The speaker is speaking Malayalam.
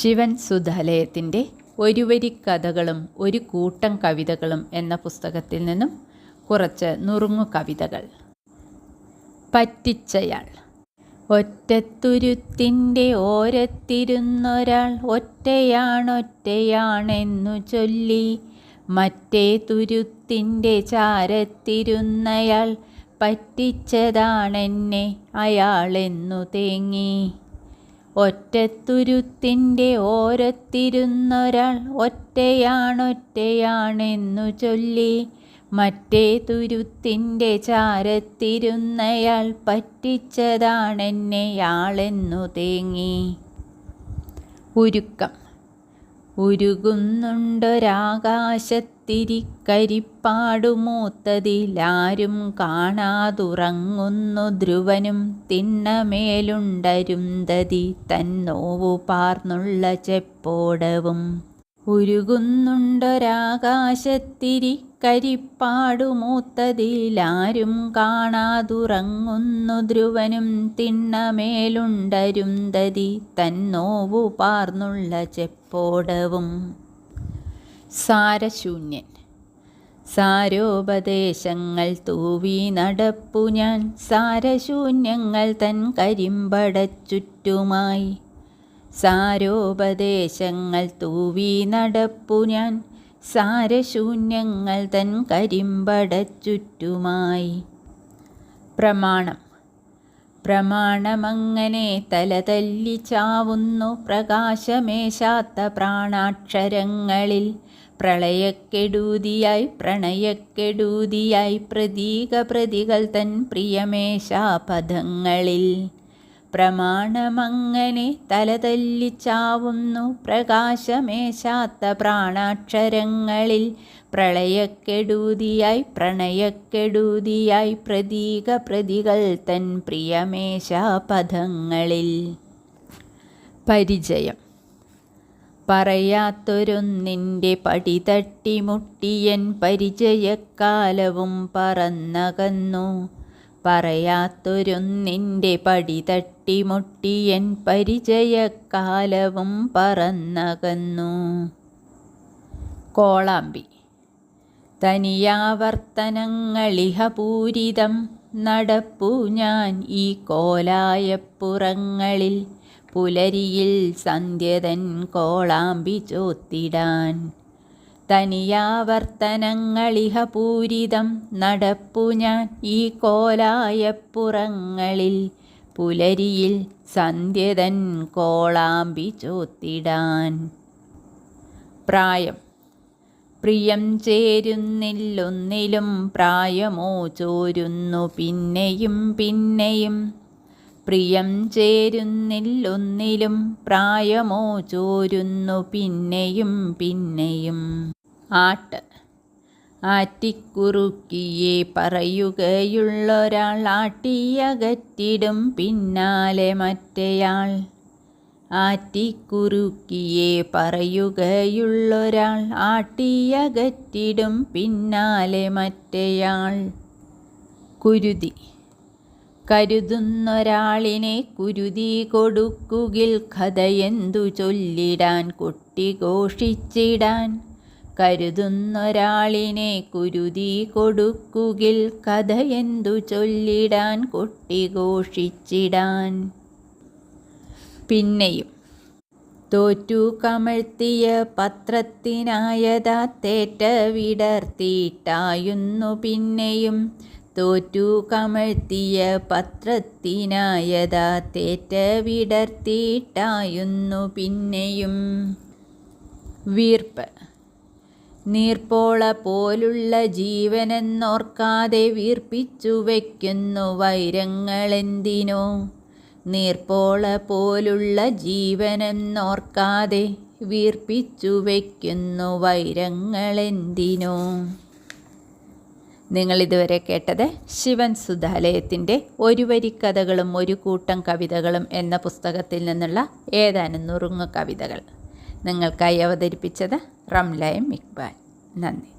ശിവൻ സുധാലയത്തിന്റെ ഒരു വരി കഥകളും ഒരു കൂട്ടം കവിതകളും എന്ന പുസ്തകത്തിൽ നിന്നും കുറച്ച് നുറുങ്ങു കവിതകൾ. പറ്റിച്ചയാൾ. ഒറ്റത്തുരുത്തിന്റെ ഓരത്തിരുന്നൊരാൾ ഒറ്റയാണൊറ്റയാണെന്നു ചൊല്ലി മറ്റേ തുരുത്തിന്റെ ചാരത്തിരുന്നയാൾ പറ്റിച്ചതാണെന്നെ അയാളെന്നു തേങ്ങി. ഒറ്റത്തുരുത്തിന്റെ ഓരത്തിരുന്നൊരാൾ ഒറ്റയാണൊറ്റയാണെന്നു ചൊല്ലി. മറ്റേ തുരുത്തിന്റെ ചാരത്തിരുന്നയാൾ പറ്റിച്ചതാണെന്നെയാളെന്നു തേങ്ങി. ഉരുക്കം. ഉരുകുന്നുണ്ടൊരാകാശത്തിരിക്കരിപ്പാടുമൂത്തതിലാരും കാണാതുറങ്ങുന്നു ധ്രുവനും തിണ്ണമേലുണ്ടരുന്തതി തന്നോവു പാർന്നുള്ള ചെപ്പോടവും. ഉരുകുന്നുണ്ടൊരാകാശത്തിരിക്കരിപ്പാടുമൂത്തതിലാരും കാണാതുറങ്ങുന്നു ധ്രുവനും തിണ്ണമേലുണ്ടരുന്തതി തന്നോവു പാർന്നുള്ള ചെപ്പോടവും. സാരശൂന്യൻ. സാരോപദേശങ്ങൾ തൂവി നടപ്പു ഞാൻ. സാരശൂന്യങ്ങൾ തൻ കരിമ്പടച്ചുറ്റുമായി. സാരോപദേശങ്ങൾ തൂവി നടപ്പു ഞാൻ. സാരശൂന്യങ്ങൾ തൻ കരിമ്പടച്ചുറ്റുമായി. പ്രമാണം. പ്രമാണമങ്ങനെ തലതല്ലി ചാവുന്നു പ്രകാശമേശാത്ത പ്രാണാക്ഷരങ്ങളിൽ. പ്രളയക്കെടൂതിയായി പ്രണയക്കെടൂതിയായി പ്രതീക പ്രതികൾ തൻ പ്രിയമേശാപഥങ്ങളിൽ പ്രമാണമങ്ങനെ തലതല്ലിച്ചാവുന്നു പ്രകാശമേശാത്ത പ്രാണാക്ഷരങ്ങളിൽ. പ്രളയക്കെടൂതിയായി പ്രണയക്കെടൂതിയായി പ്രതീക പ്രതികൾ തൻ പ്രിയമേശാപഥങ്ങളിൽ പരിചയം. പറയാത്തൊരൊന്നിന്റെ പടി തട്ടിമുട്ടിയൻ പരിചയക്കാലവും പറന്നകന്നു. പറയാത്തൊരൊന്നിന്റെ പടി തട്ടിമുട്ടിയൻ പരിചയക്കാലവും പറന്നകന്നു. കോളാമ്പി. തനിയാവർത്തനങ്ങളിഹപൂരിതം നടപ്പു ഞാൻ ഈ കോലായപ്പുറങ്ങളിൽ പുലരിയിൽ സന്ധ്യതൻ കോളാമ്പി ചോത്തിടാൻ. തനിയാവർത്തനങ്ങളിഹ പൂരിതം നടപ്പു ഞാൻ ഈ കോലായപ്പുറങ്ങളിൽ. പുലരിയിൽ സന്ധ്യതൻ കോളാമ്പി ചോത്തിടാൻ. പ്രായം. പ്രിയം ചേരുന്നില്ലൊന്നിലും പ്രായമോ ചോരുന്നു പിന്നെയും പിന്നെയും. പ്രിയം ചേരുന്നില്ലൊന്നിലും പ്രായമോ ചോരുന്നു പിന്നെയും പിന്നെയും. ആട്ട്. ആറ്റിക്കുറുക്കിയെ പറയുകയുള്ളൊരാൾ ആട്ടിയകറ്റിടും പിന്നാലെ മറ്റേയാൾ. ആറ്റിക്കുറുക്കിയെ പറയുകയുള്ളൊരാൾ ആട്ടിയകറ്റിടും പിന്നാലെ മറ്റേയാൾ. കുരുതി. കരുതുന്നൊരാളിനെ കുരുതി കൊടുക്കുകിൽ കഥയെന്തു ചൊല്ലിടാൻ കുട്ടി ഘോഷിച്ചിടാൻ. കരുതുന്നൊരാളിനെ കുരുതി കൊടുക്കുകിൽ കഥയെന്തു ചൊല്ലിടാൻ കുട്ടി ഘോഷിച്ചിടാൻ. പിന്നെയും തോറ്റു കമഴ്ത്തിയ പത്രത്തിനായതാ തേറ്റ വിടർത്തിയിട്ടായുന്നു പിന്നെയും തോറ്റു കമഴ്ത്തിയ പത്രത്തിനായതാ തേറ്റ വിടർത്തിയിട്ടായുന്നു പിന്നെയും. വീർപ്പ്. നീർപ്പോള പോലുള്ള ജീവനെന്നോർക്കാതെ വീർപ്പിച്ചു വയ്ക്കുന്നു വൈരങ്ങളെന്തിനോ. നീർപ്പോള പോലുള്ള ജീവനെന്നോർക്കാതെ വീർപ്പിച്ചു വയ്ക്കുന്നു വൈരങ്ങളെന്തിനോ. നിങ്ങൾ ഇതുവരെ കേട്ടത് ശിവൻ സുധാലയത്തിന്റെ ഒരു വരി കഥകളും ഒരു കൂട്ടം കവിതകളും എന്ന പുസ്തകത്തിൽ നിന്നുള്ള ഏതാനും നുറുങ്ങു കവിതകൾ നിങ്ങൾക്കായി അവതരിപ്പിച്ചത് റംലയം ഇക്ബാൽ നന്ദി